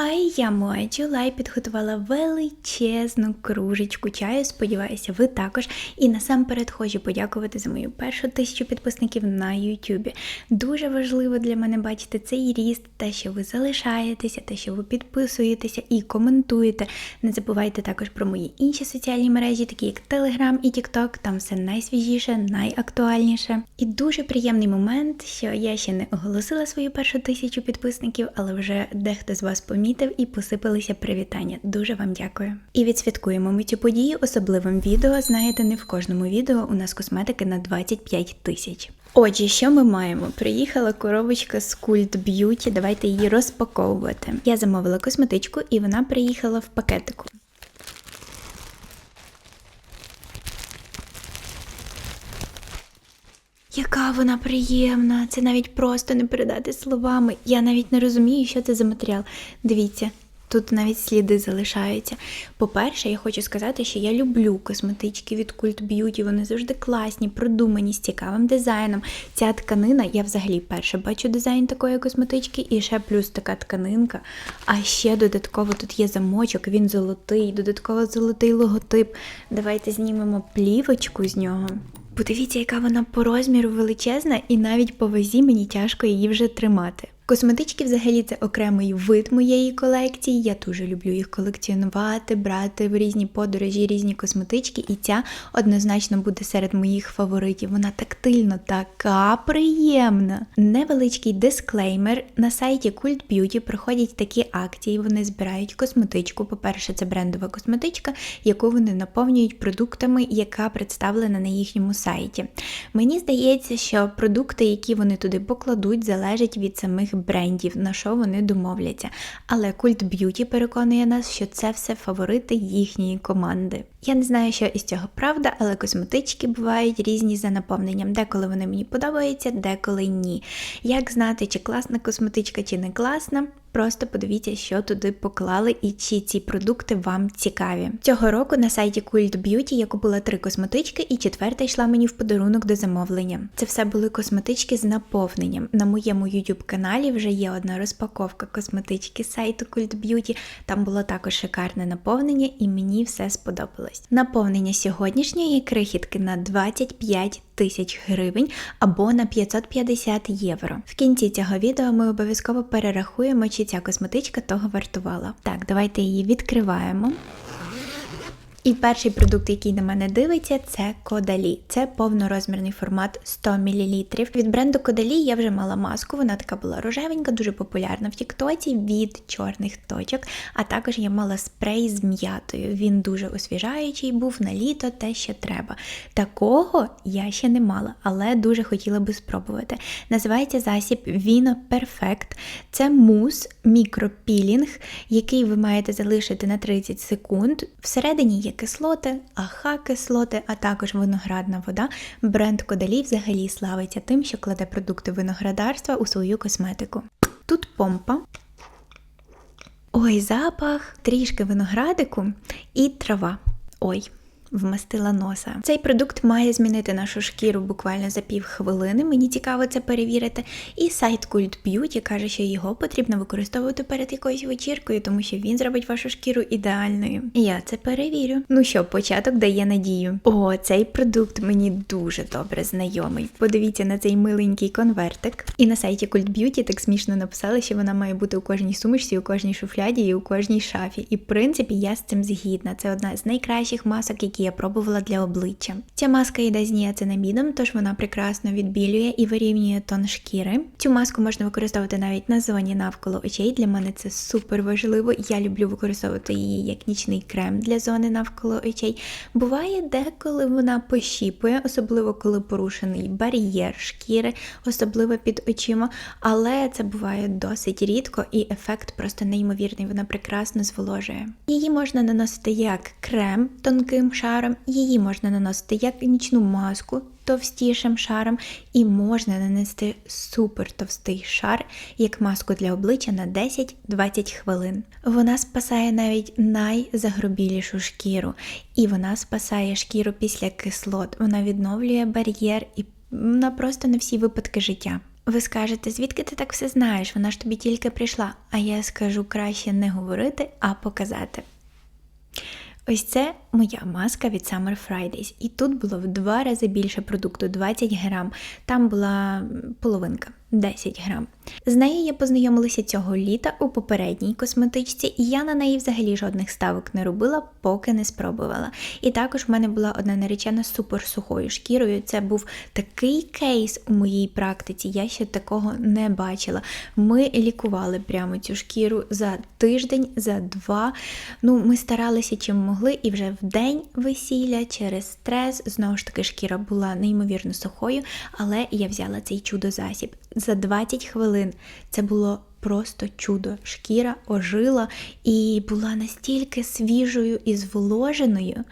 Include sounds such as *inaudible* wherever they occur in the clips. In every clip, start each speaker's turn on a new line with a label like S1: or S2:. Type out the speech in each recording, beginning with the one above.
S1: Хай я моя Джулай підготувала величезну кружечку чаю. Сподіваюся, ви також. І насамперед хочу подякувати за мою першу тисячу підписників на Ютубі. Дуже важливо для мене бачити цей ріст, те, що ви залишаєтеся, те, що ви підписуєтеся і коментуєте. Не забувайте також про мої інші соціальні мережі, такі як Telegram і TikTok. Там все найсвіжіше, найактуальніше. І дуже приємний момент, що я ще не оголосила свою першу тисячу підписників, але вже дехто з вас помітив і посипалися привітання. Дуже вам дякую. І відсвяткуємо ми цю подію особливим відео. Знаєте, не в кожному відео у нас косметики на 25 тисяч. Отже, що ми маємо? Приїхала коробочка з Cult Beauty, давайте її розпаковувати. Я замовила косметичку і вона приїхала в пакетику. Яка вона приємна! Це навіть просто не передати словами. Я навіть не розумію, що це за матеріал. Дивіться, тут навіть сліди залишаються. По-перше, я хочу сказати, що я люблю косметички від Cult Beauty. Вони завжди класні, продумані, з цікавим дизайном. Ця тканина, я взагалі перше бачу дизайн такої косметички, і ще плюс така тканинка. А ще додатково тут є замочок, він золотий, додатково золотий логотип. Давайте знімемо плівочку з нього. Подивіться, яка вона по розміру величезна, і навіть по вазі мені тяжко її вже тримати. Косметички взагалі це окремий вид моєї колекції. Я дуже люблю їх колекціонувати, брати в різні подорожі, різні косметички, і ця однозначно буде серед моїх фаворитів. Вона тактильно така приємна. Невеличкий дисклеймер. На сайті Cult Beauty проходять такі акції. Вони збирають косметичку. По-перше, це брендова косметичка, яку вони наповнюють продуктами, яка представлена на їхньому сайті. Мені здається, що продукти, які вони туди покладуть, залежать від самих брендів, на що вони домовляться. Але культ б'юті переконує нас, що це все фаворити їхньої команди. Я не знаю, що із цього правда, але косметички бувають різні за наповненням. Деколи вони мені подобаються, деколи ні. Як знати, чи класна косметичка, чи не класна? Просто подивіться, що туди поклали і чи ці продукти вам цікаві. Цього року на сайті Cult Beauty я купила три косметички, і четверта йшла мені в подарунок до замовлення. Це все були косметички з наповненням. На моєму YouTube каналі вже є одна розпаковка косметички сайту Cult Beauty. Там було також шикарне наповнення, і мені все сподобалось. Наповнення сьогоднішньої крихітки на 25 тисяч гривень або на 550 євро. В кінці цього відео ми обов'язково перерахуємо, чи ця косметичка того вартувала. Так, давайте її відкриваємо. І перший продукт, який на мене дивиться, це Кодалі. Це повнорозмірний формат 100 мл. Від бренду Кодалі я вже мала маску, вона така була рожевенька, дуже популярна в Тіктоці від чорних точок. А також я мала спрей з м'ятою. Він дуже освіжаючий був на літо, те, що треба. Такого я ще не мала, але дуже хотіла би спробувати. Називається засіб Vino Perfect. Це мус мікропілінг, який ви маєте залишити на 30 секунд. Всередині є кислоти, аха-кислоти, а також виноградна вода. Бренд Кодалі взагалі славиться тим, що кладе продукти виноградарства у свою косметику. Тут помпа. Ой, запах, трішки виноградику і трава. Ой. Вмастила носа. Цей продукт має змінити нашу шкіру буквально за пів хвилини. Мені цікаво це перевірити. І сайт Cult Beauty каже, що його потрібно використовувати перед якоюсь вечіркою, тому що він зробить вашу шкіру ідеальною. Я це перевірю. Ну що, початок дає надію. О, цей продукт мені дуже добре знайомий. Подивіться на цей миленький конвертик. І на сайті Cult Beauty так смішно написали, що вона має бути у кожній сумочці, у кожній шуфляді і у кожній шафі. І в принципі я з цим згідна. Це одна з найкращих масок, які я пробувала для обличчя. Ця маска йде з ніацинамідом, тож вона прекрасно відбілює і вирівнює тон шкіри. Цю маску можна використовувати навіть на зоні навколо очей. Для мене це супер важливо. Я люблю використовувати її як нічний крем для зони навколо очей. Буває деколи вона пощіпує, особливо коли порушений бар'єр шкіри, особливо під очима. Але це буває досить рідко і ефект просто неймовірний. Вона прекрасно зволожує. Її можна наносити як крем тонким шаром, її можна наносити як нічну маску. Товстішим шаром, і можна нанести супер товстий шар як маску для обличчя на 10-20 хвилин. Вона спасає навіть найзагрубілішу шкіру, і вона спасає шкіру після кислот. Вона відновлює бар'єр і вона просто на всі випадки життя. Ви скажете, звідки ти так все знаєш? Вона ж тобі тільки прийшла. А я скажу краще не говорити, а показати. Ось це моя маска від Summer Fridays. І тут було в два рази більше продукту 20 грам. Там була половинка 10 грам. З нею я познайомилася цього літа у попередній косметичці, і я на неї взагалі жодних ставок не робила, поки не спробувала. І також в мене була одна наречена суперсухою шкірою. Це був такий кейс у моїй практиці. Я ще такого не бачила. Ми лікували прямо цю шкіру за тиждень, за два. Ну, ми старалися чим могли, і вже в день весілля через стрес знову ж таки шкіра була неймовірно сухою, але я взяла цей чудо-засіб за 20 хвилин. Це було просто чудо. Шкіра ожила і була настільки свіжою і зволоженою.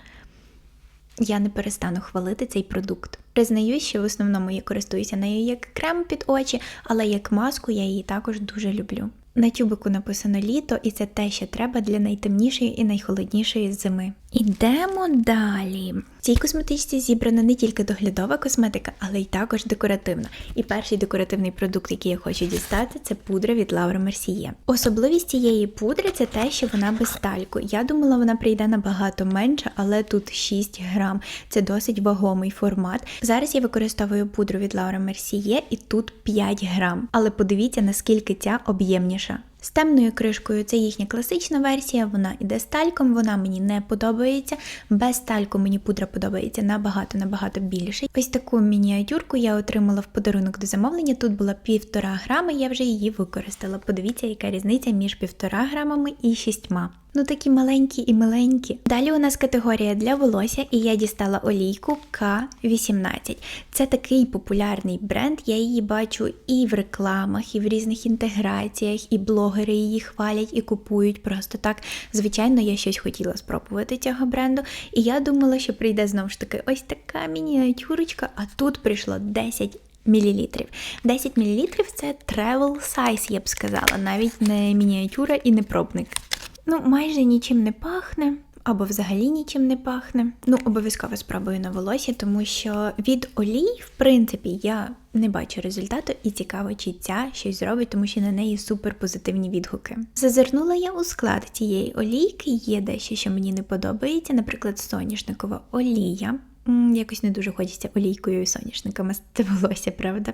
S1: Я не перестану хвалити цей продукт. Признаюсь, що в основному я користуюся нею як крем під очі, але як маску я її також дуже люблю. На тюбику написано літо, і це те, що треба для найтемнішої і найхолоднішої зими. Ідемо далі. В цій косметичці зібрана не тільки доглядова косметика, але й також декоративна. І перший декоративний продукт, який я хочу дістати, це пудра від Laura Mercier. Особливість цієї пудри це те, що вона без тальку. Я думала, вона прийде набагато менше, але тут 6 грам. Це досить вагомий формат. Зараз я використовую пудру від Laura Mercier і тут 5 грам. Але подивіться, наскільки ця об'ємніша. більше. З темною кришкою це їхня класична версія, вона іде з тальком, вона мені не подобається. Без тальку мені пудра подобається набагато-набагато більше. Ось таку мініатюрку я отримала в подарунок до замовлення. Тут була півтора грами, я вже її використала. Подивіться, яка різниця між півтора грамами і шістьма. Ну такі маленькі і миленькі. Далі у нас категорія для волосся, і я дістала олійку К18. Це такий популярний бренд. Я її бачу і в рекламах, і в різних інтеграціях, і блогери її хвалять і купують просто так. Звичайно, я щось хотіла спробувати цього бренду. І я думала, що прийде знову ж таки ось така мініатюрочка, а тут прийшло 10 Мілілітрів. 10 мілілітрів це travel size, я б сказала, навіть не мініатюра і не пробник. Ну, майже нічим не пахне. Або взагалі нічим не пахне. Ну, обов'язково спробую на волосі, тому що від олій, в принципі, я не бачу результату, і цікаво, чи ця щось зробить, тому що на неї супер позитивні відгуки. Зазирнула я у склад цієї олійки, є дещо, що мені не подобається, наприклад, соняшникова олія. Якось не дуже хочеться олійкою і соняшниками *laughs* це волосся, правда?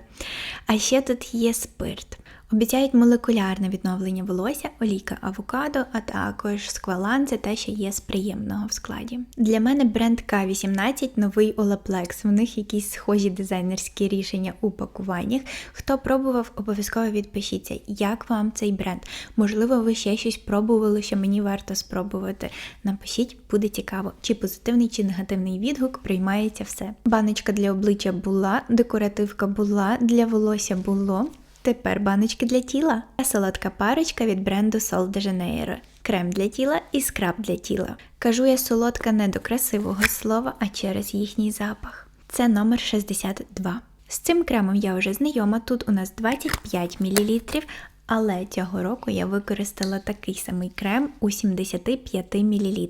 S1: А ще тут є спирт. Обіцяють молекулярне відновлення волосся, олійка авокадо, а також сквалан це те, що є з приємного в складі. Для мене бренд К18 новий Olaplex. В них якісь схожі дизайнерські рішення у пакуваннях. Хто пробував, обов'язково відпишіться, як вам цей бренд. Можливо, ви ще щось пробували, що мені варто спробувати. Напишіть, буде цікаво, чи позитивний, чи негативний відгук приймається все. Баночка для обличчя була, декоративка була, для волосся було. Тепер баночки для тіла. Солодка парочка від бренду Sol de Janeiro. Крем для тіла і скраб для тіла. Кажу я солодка не до красивого слова, а через їхній запах. Це номер 62. З цим кремом я вже знайома. Тут у нас 25 мл, але цього року я використала такий самий крем у 75 мл.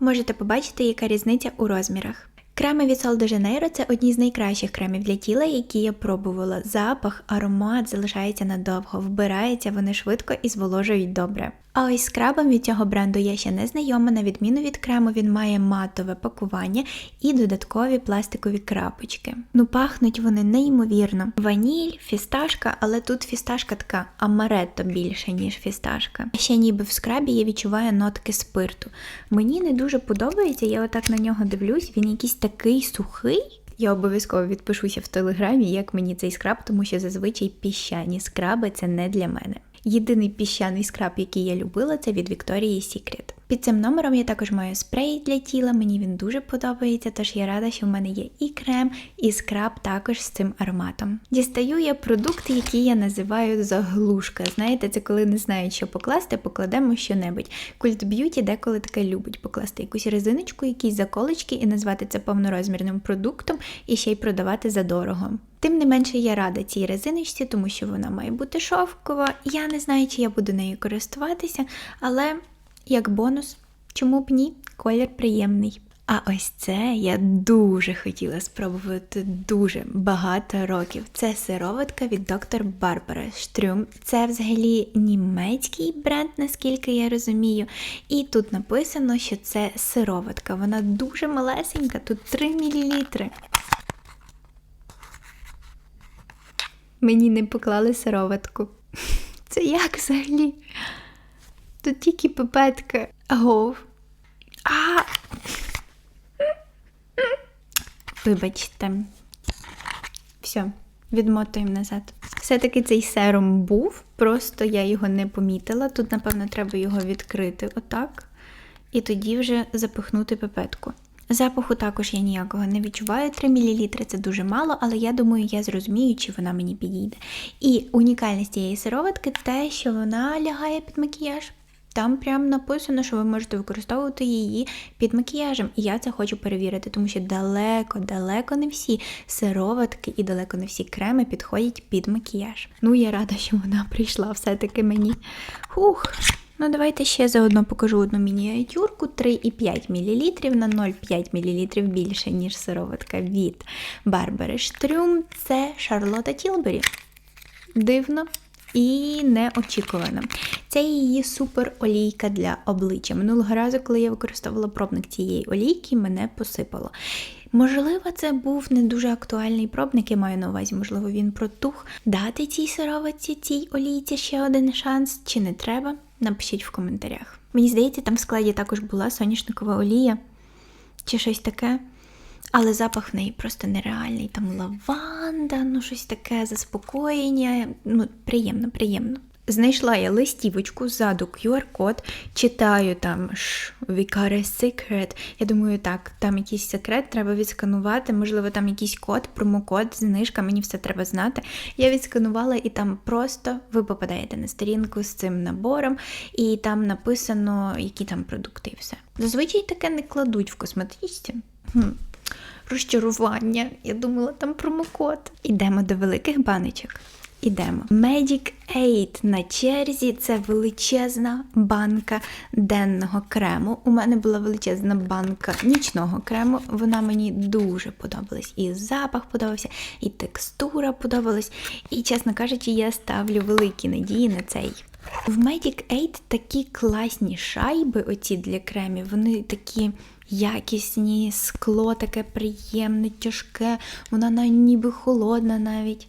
S1: Можете побачити, яка різниця у розмірах. Креми від Sol de Janeiro – це одні з найкращих кремів для тіла, які я пробувала. Запах, аромат залишається надовго, вбирається вони швидко і зволожують добре. А ось з крабом від цього бренду я ще не знайома. На відміну від крему, він має матове пакування і додаткові пластикові крапочки. Ну, пахнуть вони неймовірно. Ваніль, фісташка, але тут фісташка така амаретто більше, ніж фісташка. Ще ніби в скрабі я відчуваю нотки спирту. Мені не дуже подобається, я отак на нього дивлюсь, він якийсь такий сухий. Я обов'язково відпишуся в телеграмі, як мені цей скраб, тому що зазвичай піщані скраби це не для мене. Єдиний піщаний скраб, який я любила, це від Victoria's Secret. Під цим номером я також маю спрей для тіла, мені він дуже подобається, тож я рада, що в мене є і крем, і скраб також з цим ароматом. Дістаю я продукти, які я називаю заглушка. Знаєте, це коли не знають, що покласти, покладемо що-небудь. Культ б'юті деколи таке любить покласти якусь резиночку, якісь заколочки і назвати це повнорозмірним продуктом і ще й продавати за дорого. Тим не менше я рада цій резиночці, тому що вона має бути шовкова. Я не знаю, чи я буду нею користуватися, але як бонус, чому б ні, колір приємний. А ось це я дуже хотіла спробувати дуже багато років. Це сироватка від доктор Барбара Штрюм. Це взагалі німецький бренд, наскільки я розумію. І тут написано, що це сироватка. Вона дуже малесенька, тут 3 мл. Мені не поклали сироватку. *laughs* Це як взагалі? Тут тільки пипетка. Агов. А! Вибачте. Все, відмотуємо назад. Все-таки цей серум був, просто я його не помітила. Тут, напевно, треба його відкрити отак. І тоді вже запихнути пипетку. Запаху також я ніякого не відчуваю. 3 мл це дуже мало, але я думаю, я зрозумію, чи вона мені підійде. І унікальність цієї сироватки те, що вона лягає під макіяж. Там прям написано, що ви можете використовувати її під макіяжем. І я це хочу перевірити, тому що далеко, далеко не всі сироватки і далеко не всі креми підходять під макіяж. Ну, я рада, що вона прийшла все-таки мені. Хух. Ну, давайте ще заодно покажу одну мініатюрку 3,5 мл на 0,5 мл більше, ніж сироватка від Барбари Штрюм. Це Шарлота Тілбері. Дивно і неочікувано. Це її супер олійка для обличчя. Минулого разу, коли я використовувала пробник цієї олійки, мене посипало. Можливо, це був не дуже актуальний пробник, я маю на увазі, можливо, він протух. Дати цій сироватці, цій олійці ще один шанс, чи не треба? Напишіть в коментарях. Мені здається, там в складі також була соняшникова олія чи щось таке. Але запах в неї просто нереальний. Там лаванда, ну щось таке заспокоєння. Ну, приємно, приємно. Знайшла я листівочку ззаду QR-код, читаю там Vicare Secret. Я думаю, так, там якийсь секрет, треба відсканувати, можливо, там якийсь код, промокод, знижка, мені все треба знати. Я відсканувала, і там просто ви попадаєте на сторінку з цим набором, і там написано, які там продукти і все. Зазвичай таке не кладуть в косметичці. Хм. Розчарування. Я думала, там промокод. Ідемо до великих баночок. Ідемо. Magic 8 на черзі це величезна банка денного крему. У мене була величезна банка нічного крему. Вона мені дуже подобалась. І запах подобався, і текстура подобалась. І, чесно кажучи, я ставлю великі надії на цей. В Magic 8 такі класні шайби, оці для кремів, вони такі якісні, скло таке приємне, тяжке, вона ніби холодна навіть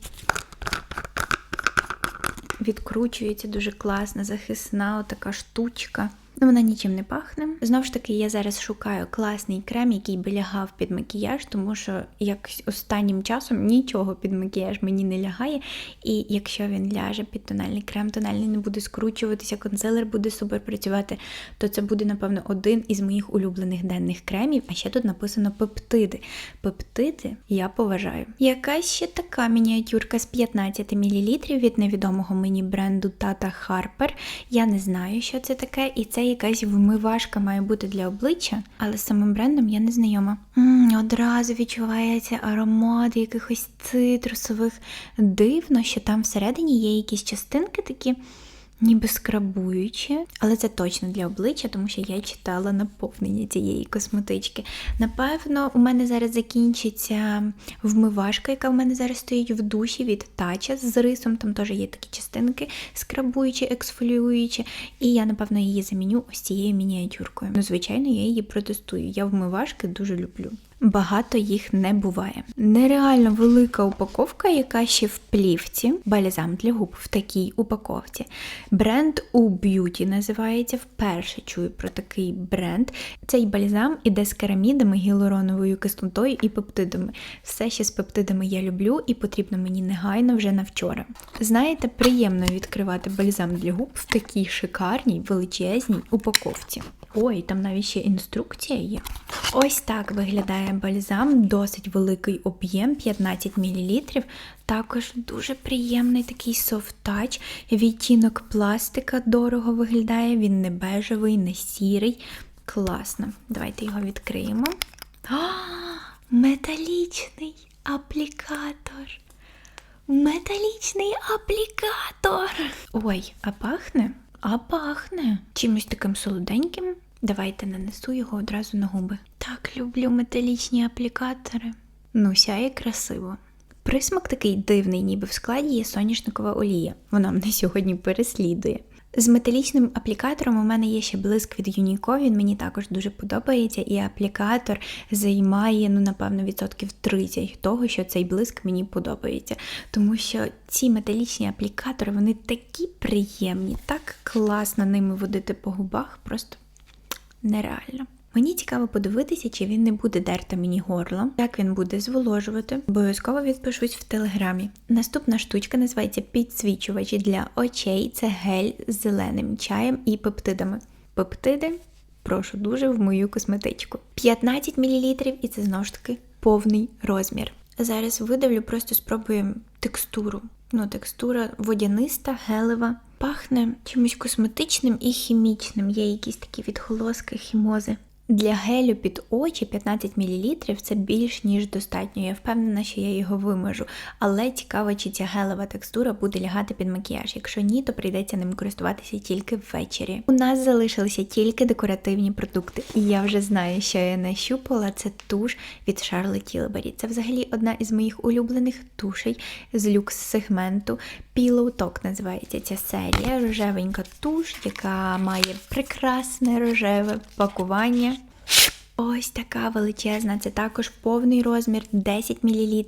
S1: відкручується дуже класна, захисна отака штучка. Ну, вона нічим не пахне. Знову ж таки, я зараз шукаю класний крем, який би лягав під макіяж, тому що якось останнім часом нічого під макіяж мені не лягає. І якщо він ляже під тональний крем, тональний не буде скручуватися, консилер буде супер працювати, то це буде, напевно, один із моїх улюблених денних кремів. А ще тут написано пептиди. Пептиди я поважаю. Якась ще така мініатюрка з 15 мл від невідомого мені бренду Tata Harper. Я не знаю, що це таке, і якась вмивашка має бути для обличчя, але з самим брендом я не знайома. М-м, одразу відчувається аромат якихось цитрусових. Дивно, що там всередині є якісь частинки такі. Ніби скрабуючі, але це точно для обличчя, тому що я читала наповнення цієї косметички. Напевно, у мене зараз закінчиться вмивашка, яка в мене зараз стоїть в душі від тача з рисом. Там теж є такі частинки, скрабуючі, ексфоліюючі. І я, напевно, її заміню ось цією мініатюркою. Ну, звичайно, я її протестую. Я вмивашки дуже люблю. Багато їх не буває. Нереально велика упаковка, яка ще в плівці, бальзам для губ в такій упаковці. Бренд у Beauty називається. Вперше чую про такий бренд. Цей бальзам іде з керамідами, гіалуроновою кислотою і пептидами. Все ще з пептидами я люблю і потрібно мені негайно вже на вчора. Знаєте, приємно відкривати бальзам для губ в такій шикарній величезній упаковці. Ой, там навіть ще інструкція є. Ось так виглядає бальзам, досить великий об'єм, 15 мл. Також дуже приємний такий софт-тач. Відтінок пластика дорого виглядає, він не бежевий, не сірий. Класно. Давайте його відкриємо. А, металічний аплікатор. Металічний аплікатор. Ой, а пахне? А пахне чимось таким солоденьким. Давайте нанесу його одразу на губи. Так люблю металічні аплікатори. Ну, сяє красиво. Присмак такий дивний, ніби в складі є соняшникова олія. Вона мене сьогодні переслідує. З металічним аплікатором у мене є ще блиск від Юніко, він мені також дуже подобається, і аплікатор займає, ну, напевно, відсотків 30 того, що цей блиск мені подобається. Тому що ці металічні аплікатори, вони такі приємні, так класно ними водити по губах, просто нереально. Мені цікаво подивитися, чи він не буде дерти мені горло, як він буде зволожувати. Обов'язково відпишусь в телеграмі. Наступна штучка називається підсвічувач для очей. Це гель з зеленим чаєм і пептидами. Пептиди, прошу дуже в мою косметичку. 15 мл і це знову ж таки повний розмір. Зараз видавлю, просто спробую текстуру. Ну, текстура водяниста, гелева. Пахне чимось косметичним і хімічним. Є якісь такі відголоски, хімози. Для гелю під очі 15 мл це більш ніж достатньо. Я впевнена, що я його вимажу. Але цікаво, чи ця гелева текстура буде лягати під макіяж. Якщо ні, то прийдеться ним користуватися тільки ввечері. У нас залишилися тільки декоративні продукти, і я вже знаю, що я нащупала. Це туш від Charlotte Tilbury. Це взагалі одна із моїх улюблених тушей з люкс-сегменту. Pillow Talk називається ця серія. Рожевенька туш, яка має прекрасне рожеве пакування. Ось така величезна, це також повний розмір 10 мл.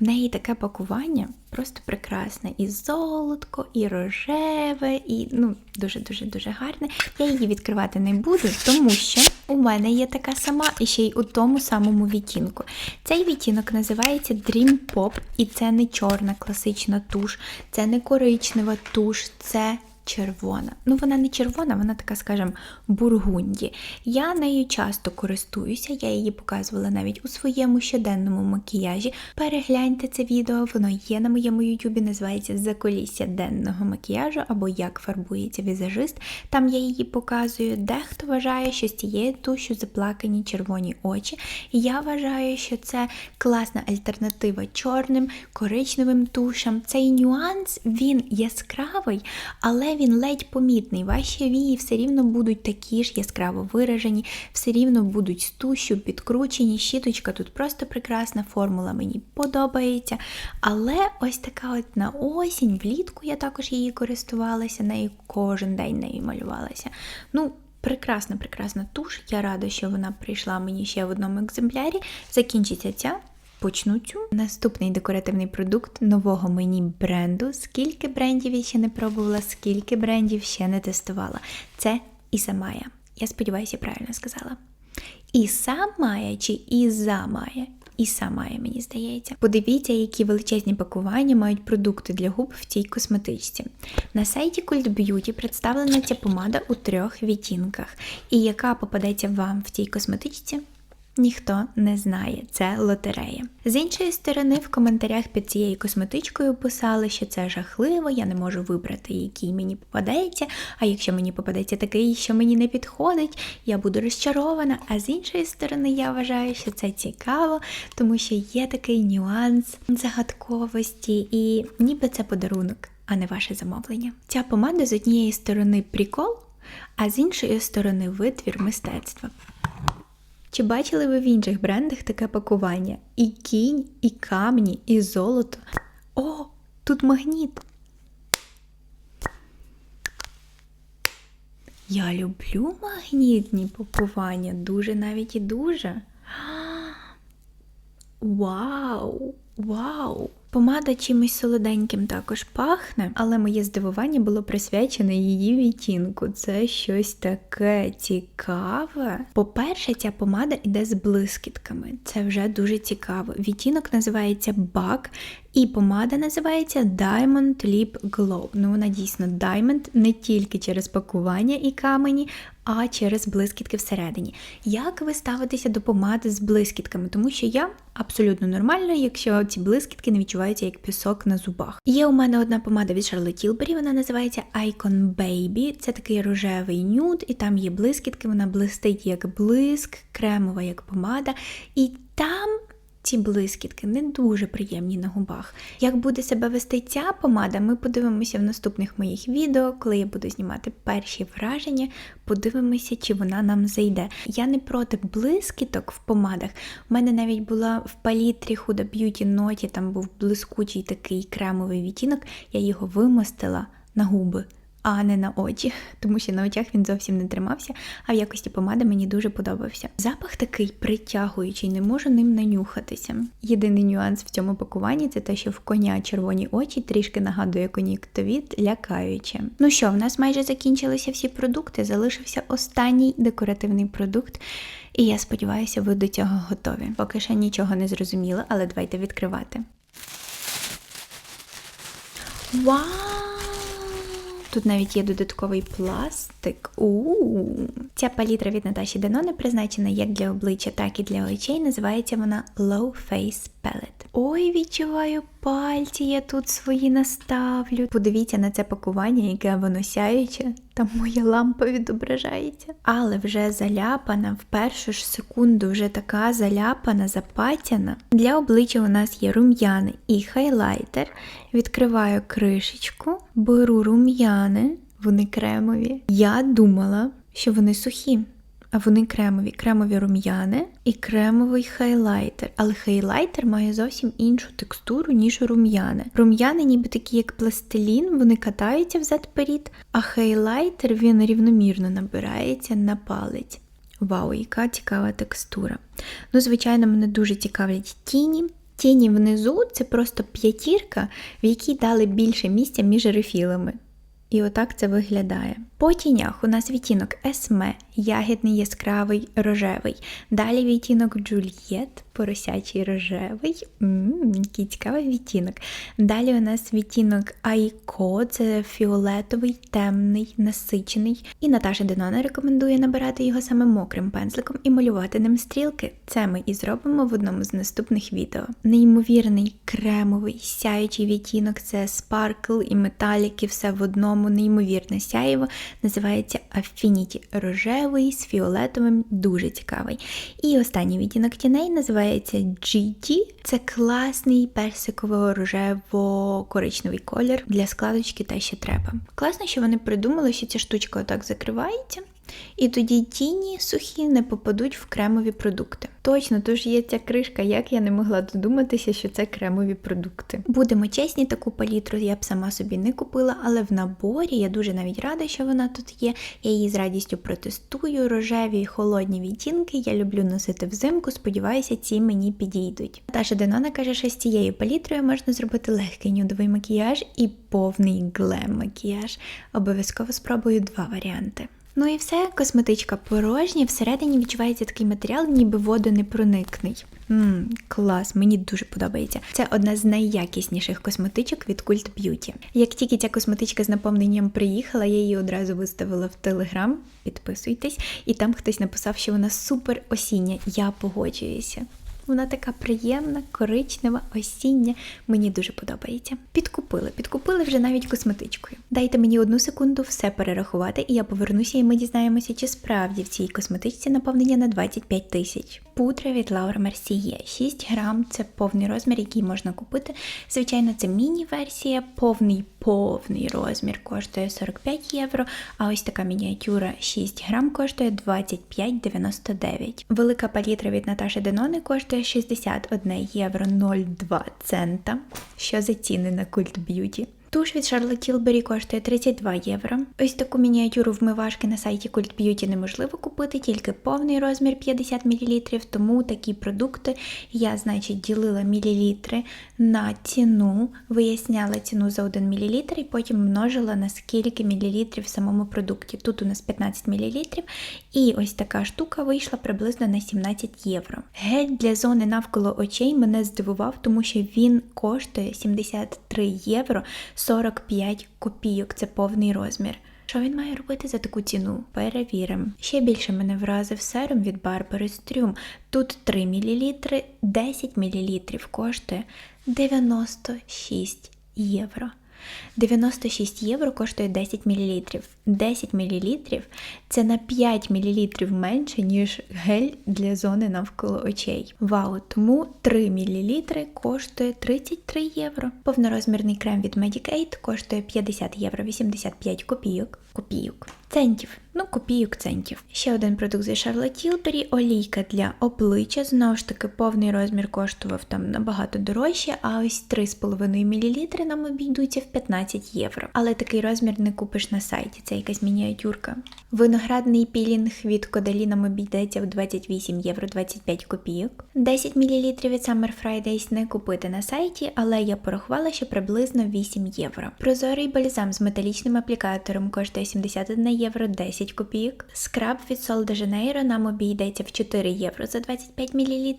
S1: В неї таке пакування просто прекрасне. І золотко, і рожеве, і ну, дуже-дуже дуже гарне. Я її відкривати не буду, тому що у мене є така сама і ще й у тому самому відтінку. Цей відтінок називається Dream Pop, і це не чорна класична туш, це не коричнева туш, це червона. Ну, вона не червона, вона така, скажімо, бургунді. Я нею часто користуюся, я її показувала навіть у своєму щоденному макіяжі. Перегляньте це відео, воно є на моєму ютубі, називається Заколісся денного макіяжу або Як фарбується візажист. Там я її показую. Дехто вважає, що з цією тушю заплакані червоні очі. Я вважаю, що це класна альтернатива чорним, коричневим тушам. Цей нюанс він яскравий, але він ледь помітний. Ваші вії все рівно будуть такі ж яскраво виражені, все рівно будуть тушю підкручені. Щіточка тут просто прекрасна, формула мені подобається. Але ось така от на осінь, влітку я також її користувалася, нею кожен день нею малювалася. Ну, Прекрасна, прекрасна туш. Я рада, що вона прийшла мені ще в одному екземплярі. Закінчиться ця. Почну. Наступний декоративний продукт нового мені бренду. Скільки брендів я ще не пробувала, скільки брендів ще не тестувала. Це Ісамая. Я сподіваюся, я правильно сказала. Ісамая чи Ізамая? Ісамая, мені здається. Подивіться, які величезні пакування мають продукти для губ в цій косметичці. На сайті Cult Beauty представлена ця помада у трьох відтінках. І яка попадеться вам в цій косметичці? Ніхто не знає, це лотерея. З іншої сторони, в коментарях під цією косметичкою писали, що це жахливо, я не можу вибрати, який мені попадеться. А якщо мені попадеться такий, що мені не підходить, я буду розчарована. А з іншої сторони, я вважаю, що це цікаво, тому що є такий нюанс загадковості, і ніби це подарунок, а не ваше замовлення. Ця помада з однієї сторони прикол, а з іншої сторони витвір мистецтва. Чи бачили ви в інших брендах таке пакування? І кінь, і камні, і золото. О, тут магніт. Я люблю магнітні пакування, дуже навіть і дуже. *gasps* Вау! Вау! Помада чимось солоденьким також пахне, але моє здивування було присвячене її відтінку. Це щось таке цікаве. По-перше, ця помада йде з блискітками. Це вже дуже цікаво. Відтінок називається Bug, і помада називається Diamond Lip Glow. Ну, вона дійсно Diamond не тільки через пакування і камені, а через блискітки всередині. Як ви ставитеся до помади з блискітками? Тому що я абсолютно нормально, якщо ці блискітки не відчуваються як пісок на зубах. Є у мене одна помада від Charlotte Tilbury, вона називається Icon Baby. Це такий рожевий нюд, і там є блискітки, вона блистить як блиск, кремова як помада. І там ці блискітки не дуже приємні на губах. Як буде себе вести ця помада, ми подивимося в наступних моїх відео, коли я буду знімати перші враження, подивимося, чи вона нам зайде. Я не проти блискіток в помадах. У мене навіть була в палітрі Huda Beauty Noті, там був блискучий такий кремовий відтінок, я його вимостила на губи а не на очі, тому що на очах він зовсім не тримався, а в якості помади мені дуже подобався. Запах такий притягуючий, не можу ним нанюхатися. Єдиний нюанс в цьому пакуванні це те, що в коня червоні очі трішки нагадує кон'юктовід, лякаюче. Ну що, в нас майже закінчилися всі продукти, залишився останній декоративний продукт. І я сподіваюся, ви до цього готові. Поки ще нічого не зрозуміла, але давайте відкривати. Вау! Тут навіть є додатковий пластик. У Ця палітра від Наташі Деноне призначена як для обличчя, так і для очей. Називається вона Low Face Palette. Ой, відчуваю пальці, я тут свої наставлю. Подивіться на це пакування, яке воно сяюче. Там моя лампа відображається. Але вже заляпана, в першу ж секунду вже така заляпана, запатяна. Для обличчя у нас є рум'яни і хайлайтер. Відкриваю кришечку, беру рум'яни, вони кремові. Я думала, що вони сухі. А вони кремові, кремові рум'яни і кремовий хайлайтер. Але хайлайтер має зовсім іншу текстуру, ніж рум'яни. Рум'яни, ніби такі, як пластилін, вони катаються взад перед а хайлайтер він рівномірно набирається на палець. Вау, яка цікава текстура. Ну, звичайно, мене дуже цікавлять тіні. Тіні внизу це просто п'ятірка, в якій дали більше місця між рефілами. І отак це виглядає. По тінях у нас відтінок Есме, ягідний яскравий рожевий. Далі відтінок Джульєт, поросячий рожевий. Ммм, який цікавий відтінок. Далі у нас відтінок Айко, це фіолетовий, темний, насичений. І Наташа Денона рекомендує набирати його саме мокрим пензликом і малювати ним стрілки. Це ми і зробимо в одному з наступних відео. Неймовірний кремовий, сяючий відтінок це спаркл і металіки, все в одному, неймовірне сяєво називається Affinity рожевий з фіолетовим, дуже цікавий. І останній відтінок тіней називається GT. Це класний персиково-рожево-коричневий колір для складочки та ще треба. Класно, що вони придумали, що ця штучка отак закривається. І тоді тіні сухі не попадуть в кремові продукти. Точно, тож є ця кришка, як я не могла додуматися, що це кремові продукти. Будемо чесні, таку палітру я б сама собі не купила, але в наборі я дуже навіть рада, що вона тут є. Я її з радістю протестую. Рожеві і холодні відтінки. Я люблю носити взимку. Сподіваюся, ці мені підійдуть. Таша Денона каже, що з цією палітрою можна зробити легкий нюдовий макіяж і повний глем макіяж. Обов'язково спробую два варіанти. Ну і все, косметичка порожня, всередині відчувається такий матеріал, ніби водонепроникний. Ммм, клас, мені дуже подобається. Це одна з найякісніших косметичок від Cult Beauty. Як тільки ця косметичка з наповненням приїхала, я її одразу виставила в Телеграм, підписуйтесь, і там хтось написав, що вона супер осіння. Я погоджуюся. Вона така приємна, коричнева, осіння. Мені дуже подобається. Підкупили, підкупили вже навіть косметичкою. Дайте мені одну секунду все перерахувати, і я повернуся, і ми дізнаємося, чи справді в цій косметичці наповнення на 25 тисяч. Пудра від Laura Mercier. 6 грам це повний розмір, який можна купити. Звичайно, це міні-версія, повний повний розмір коштує 45 євро, а ось така мініатюра 6 грам коштує 25,99. Велика палітра від Наташі Денони коштує 61 євро 02 цента. Що за ціни на культ б'юті? Туш від Charlotte Tilbury коштує 32 євро. Ось таку мініатюру вмивашки на сайті Cult Beauty неможливо купити, тільки повний розмір 50 мл, тому такі продукти я, значить, ділила мілілітри на ціну, виясняла ціну за 1 мл і потім множила на скільки мілілітрів в самому продукті. Тут у нас 15 мл, і ось така штука вийшла приблизно на 17 євро. Гель для зони навколо очей мене здивував, тому що він коштує 73 євро. 45 копійок це повний розмір. Що він має робити за таку ціну? Перевіримо. Ще більше мене вразив серум від Barbara Стрюм. Тут 3 мл, 10 мл коштує 96 євро. 96 євро коштує 10 мл. 10 мл це на 5 мл менше, ніж гель для зони навколо очей. Вау! Тому 3 мл коштує 33 євро. Повнорозмірний крем від Medicaid коштує 50 євро 85 копійок. Копійок. Центів. Ну, копійок центів. Ще один продукт зі Charlotte Tilbury – олійка для обличчя. Знову ж таки, повний розмір коштував там набагато дорожче, а ось 3,5 мл нам обійдуться в 15 євро. Але такий розмір не купиш на сайті, це якась мініатюрка. Виноградний пілінг від Кодалі нам обійдеться в 28 євро 25 копійок. 10 мл від Summer Fridays не купити на сайті, але я порахувала, що приблизно 8 євро. Прозорий бальзам з металічним аплікатором коштує 71 євро 10 копійок. Скраб від Sol de Janeiro нам обійдеться в 4 євро за 25 мл,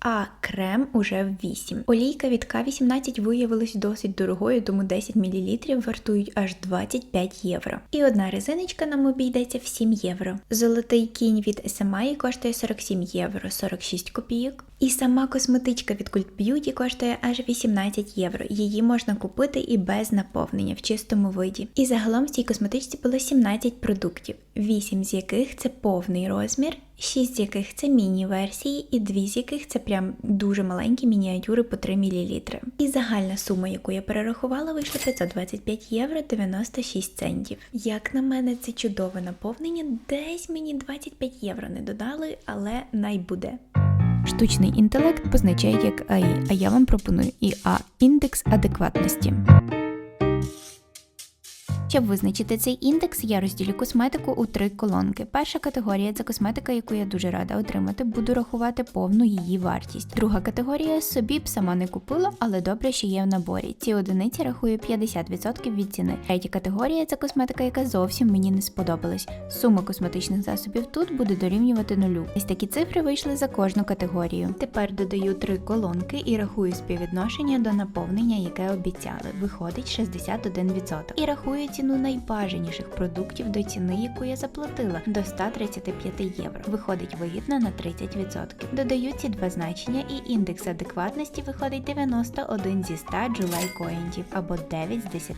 S1: а крем уже в 8. Олійка від К18 виявилась досить дорогою, тому 10 мл вартують аж 25 євро. І одна резиночка нам обійдеться в 7 євро. Золотий кінь від SMI коштує 47 євро 46 копійок. І сама косметичка від Cult Beauty коштує аж 18 євро. Її можна купити і без наповнення в чистому виді. І загалом в цій косметичці було 17 продуктів, 8 з яких це повний розмір, 6 з яких це міні-версії, і 2 з яких це прям дуже маленькі мініатюри по 3 мл. І загальна сума, яку я перерахувала, вийшла 525 євро 96 центів. Як на мене, це чудове наповнення. Десь мені 25 євро не додали, але най буде.
S2: Штучний інтелект позначає як АІ, а я вам пропоную ІА індекс адекватності. Щоб визначити цей індекс, я розділю косметику у три колонки. Перша категорія це косметика, яку я дуже рада отримати, буду рахувати повну її вартість. Друга категорія собі б сама не купила, але добре, що є в наборі. Ці одиниці рахую 50% від ціни. Третя категорія це косметика, яка зовсім мені не сподобалась. Сума косметичних засобів тут буде дорівнювати нулю. Ось такі цифри вийшли за кожну категорію. Тепер додаю три колонки і рахую співвідношення до наповнення, яке обіцяли. Виходить 61%. І рахую ціну найбажаніших продуктів до ціни, яку я заплатила, до 135 євро. Виходить вигідно на 30%. Додаю ці два значення, і індекс адекватності виходить 91 зі 100 July коїнтів або 9 з 10.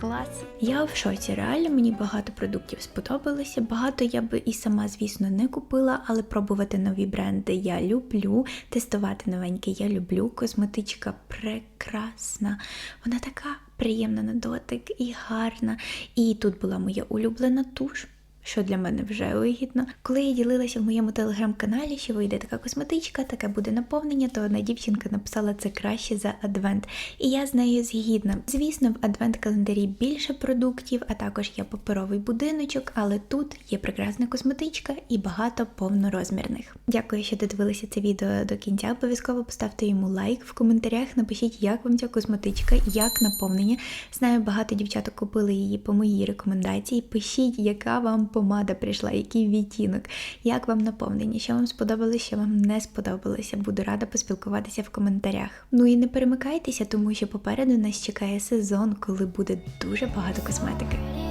S2: Клас!
S1: Я в шоці, реально мені багато продуктів сподобалося. Багато я би і сама, звісно, не купила, але пробувати нові бренди я люблю. Тестувати новеньке я люблю. Косметичка прекрасна. Вона така приємна на дотик і гарна. І тут була моя улюблена туш. Що для мене вже вигідно. Коли я ділилася в моєму телеграм-каналі, що вийде така косметичка, таке буде наповнення, то одна дівчинка написала це краще за адвент. І я з нею згідна. Звісно, в адвент-календарі більше продуктів, а також є паперовий будиночок, але тут є прекрасна косметичка і багато повнорозмірних. Дякую, що додивилися це відео до кінця. Обов'язково поставте йому лайк в коментарях. Напишіть, як вам ця косметичка, як наповнення. Знаю, багато дівчаток купили її по моїй рекомендації. Пишіть, яка вам помада прийшла, який відтінок, як вам наповнення, що вам сподобалося, що вам не сподобалося. Буду рада поспілкуватися в коментарях. Ну і не перемикайтеся, тому що попереду нас чекає сезон, коли буде дуже багато косметики.